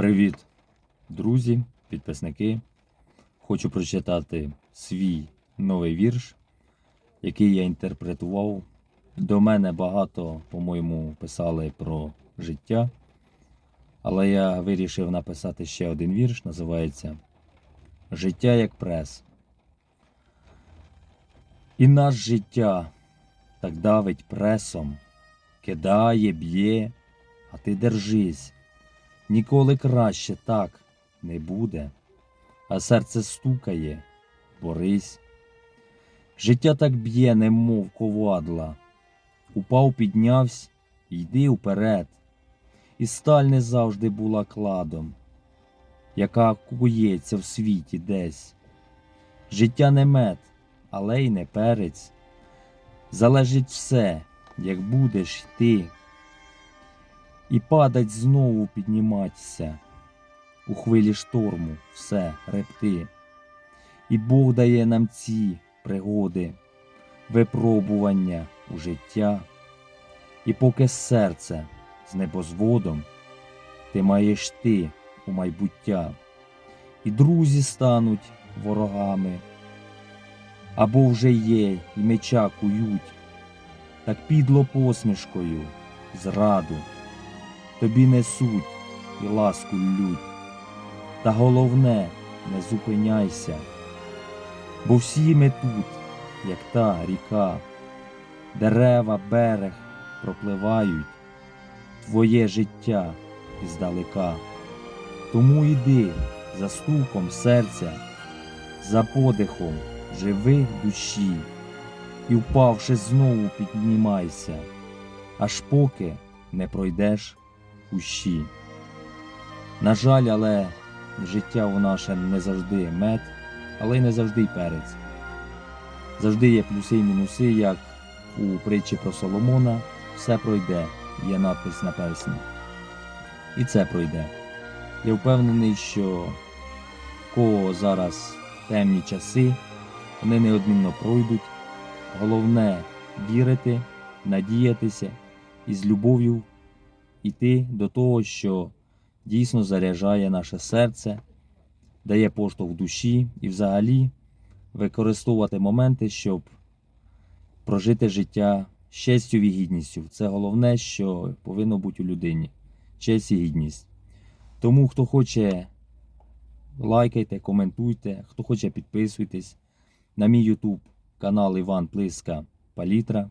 Привіт, друзі, підписники. Хочу прочитати свій новий вірш, який я інтерпретував. До мене багато, по-моєму, писали про життя. Але я вирішив написати ще один вірш, називається Життя як прес. І наш життя так давить пресом, кидає, б'є, а ти держись. Ніколи краще так не буде, а серце стукає, борись. Життя так б'є, немов ковадла. Упав, піднявсь, йди вперед. І сталь не завжди була кладом, яка кується в світі десь. Життя не мед, але й не перець. Залежить все, як будеш йти і падать знову підніматися. У хвилі шторму все репти. І Бог дає нам ці пригоди, випробування у життя. І поки серце з небозводом, ти маєш ти у майбуття, і друзі стануть ворогами, або вже є, і меча кують, так підло посмішкою, зраду тобі несуть і ласку лють. Та головне, не зупиняйся, бо всі ми тут, як та ріка, дерева, берег пропливають, твоє життя іздалека. Тому йди за стуком серця, за подихом живи душі, і впавши знову піднімайся, аж поки не пройдеш кущі. На жаль, але життя у наше не завжди мед, але й не завжди й перець. Завжди є плюси і мінуси, як у притчі про Соломона, все пройде, є надпис на персні. І це пройде. Я впевнений, що кого зараз темні часи, вони неодмінно пройдуть. Головне вірити, надіятися і з любов'ю йти до того, що дійсно заряджає наше серце, дає поштовх душі і взагалі використовувати моменти, щоб прожити життя з честю і гідністю. Це головне, що повинно бути у людині. Честь і гідність. Тому, хто хоче, лайкайте, коментуйте, хто хоче, підписуйтесь на мій YouTube канал Іван Плиска Палітра.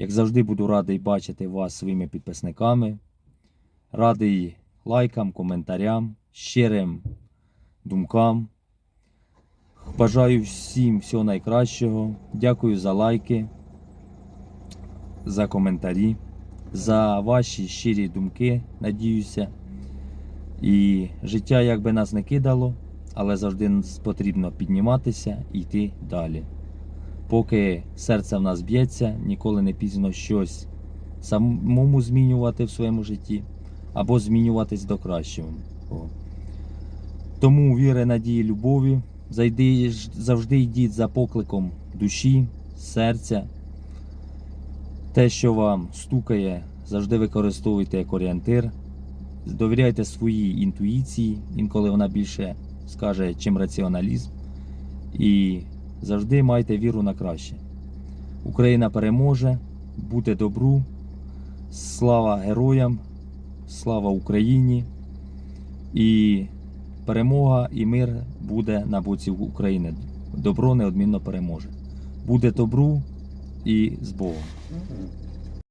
Як завжди, буду радий бачити вас своїми підписниками. Радий лайкам, коментарям, щирим думкам. Бажаю всім всього найкращого. Дякую за лайки, за коментарі, за ваші щирі думки, надіюся. І життя як би нас не кидало, але завжди потрібно підніматися і йти далі. Поки серце в нас б'ється, ніколи не пізно щось самому змінювати в своєму житті або змінюватись до кращого. Тому віри, надії, любові, зайди, завжди йдіть за покликом душі, серця. Те, що вам стукає, завжди використовуйте як орієнтир. Довіряйте своїй інтуїції, інколи вона більше скаже, чим раціоналізм. І завжди майте віру на краще. Україна переможе, буде добру, слава героям, слава Україні. І перемога і мир буде на боці України. Добро неодмінно переможе. Буде добру і з Богом.